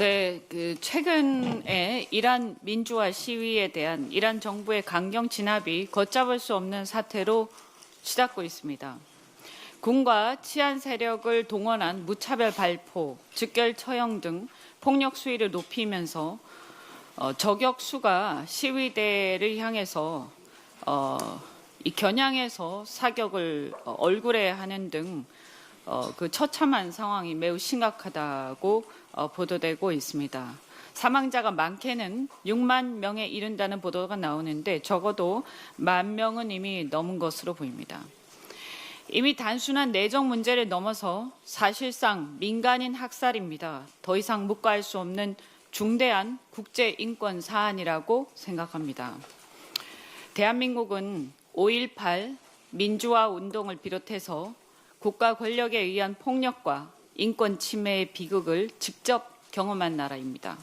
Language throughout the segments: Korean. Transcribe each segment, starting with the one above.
네, 그 최근에 이란 민주화 시위에 대한 이란 정부의 강경 진압이 걷잡을 수 없는 사태로 치닫고 있습니다. 군과 치안 세력을 동원한 무차별 발포, 즉결 처형 등 폭력 수위를 높이면서 어, 저격 수가 시위대를 향해서 어, 이 겨냥해서 사격을 어, 얼굴에 하는 등 어, 그 처참한 상황이 매우 심각하다고 어, 보도되고 있습니다. 사망자가 많게는 6만 명에 이른다는 보도가 나오는데 적어도 만 명은 이미 넘은 것으로 보입니다. 이미 단순한 내정 문제를 넘어서 사실상 민간인 학살입니다. 더 이상 묵과할 수 없는 중대한 국제 인권 사안이라고 생각합니다. 대한민국은 5.18 민주화 운동을 비롯해서 국가 권력에 의한 폭력과 인권 침해의 비극을 직접 경험한 나라입니다.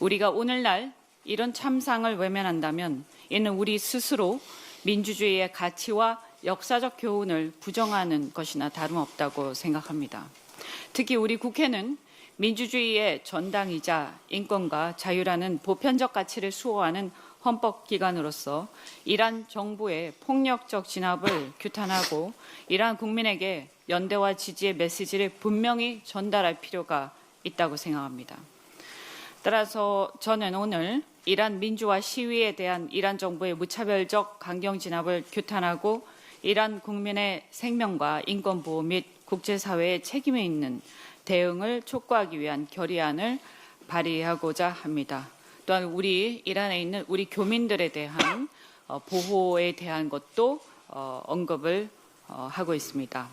우리가 오늘날 이런 참상을 외면한다면 이는 우리 스스로 민주주의의 가치와 역사적 교훈을 부정하는 것이나 다름없다고 생각합니다. 특히 우리 국회는 민주주의의 전당이자 인권과 자유라는 보편적 가치를 수호하는 헌법기관으로서 이란 정부의 폭력적 진압을 규탄하고 이란 국민에게 연대와 지지의 메시지를 분명히 전달할 필요가 있다고 생각합니다. 따라서 저는 오늘 이란 민주화 시위에 대한 이란 정부의 무차별적 강경 진압을 규탄하고 이란 국민의 생명과 인권 보호 및 국제사회의 책임이 있는 대응을 촉구하기 위한 결의안을 발의하고자 합니다. 또한 우리 이란에 있는 우리 교민들에 대한 어, 보호에 대한 것도 어, 언급을 어, 하고 있습니다.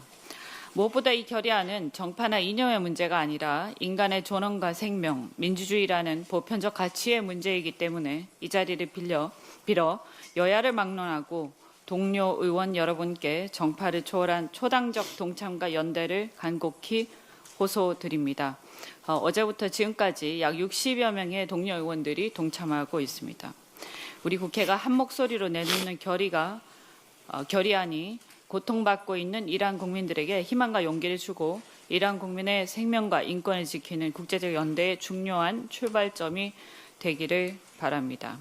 무엇보다 이 결의안은 정파나 이념의 문제가 아니라 인간의 존엄과 생명, 민주주의라는 보편적 가치의 문제이기 때문에 이 자리를 빌려 빌어 여야를 막론하고 동료 의원 여러분께 정파를 초월한 초당적 동참과 연대를 간곡히 호소드립니다. 어, 제부터 지금까지 약 60여 명의 동료 의원들이 동참하고 있습니다. 우리 국회가 한 목소리로 내놓는 결의가 어, 결의안이 고통받고 있는 이란 국민들에게 희망과 용기를 주고 이란 국민의 생명과 인권을 지키는 국제적 연대의 중요한 출발점이 되기를 바랍니다.